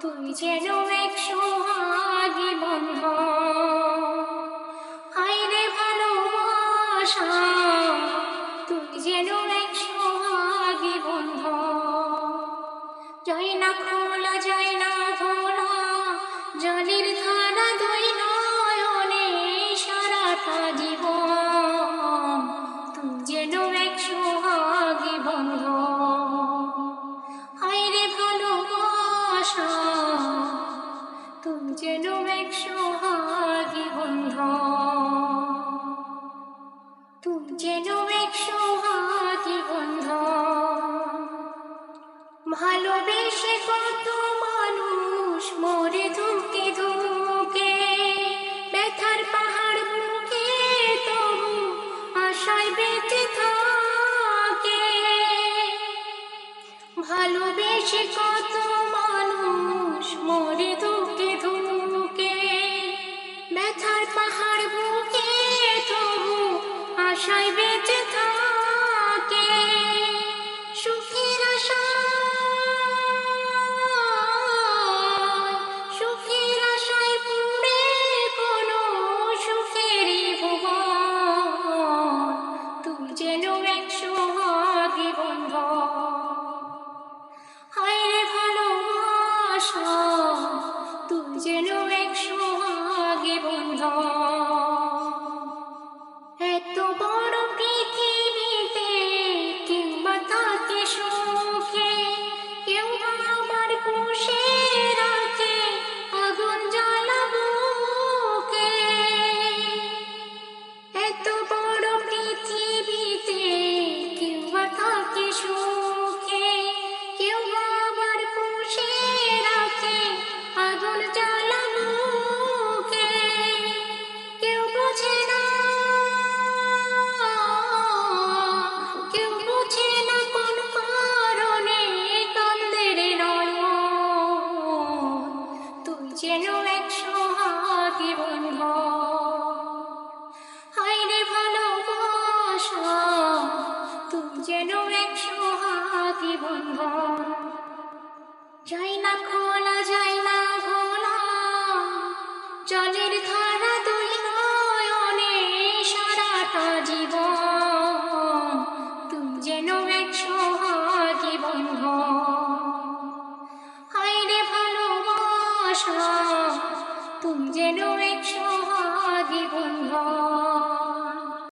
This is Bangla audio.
তুমি যেন এক সোহাগী বন্ধ। আইরে ভালোবাসা, তুমি যেন এক সোহাগী বন্ধ। জয় না খোলা, জয় না ধরা, জলের বাংলাদেশে কত মানুষ মরে ধুকে ধুকে, ব্যথার পাহাড় বুকে তবু আশায় বেঁচে থাকে। সুখের আশা কোনো যেন একশো Krishna. বন্ধন যাই খোলা, যাই না ভোলা জলের ধারা তুই নয়নে সারাটা জীবন। তুই যেন এক সোহাগী বন্ধন রে ভালোবাসা তুই যেন এক সোহাগী বন্ধন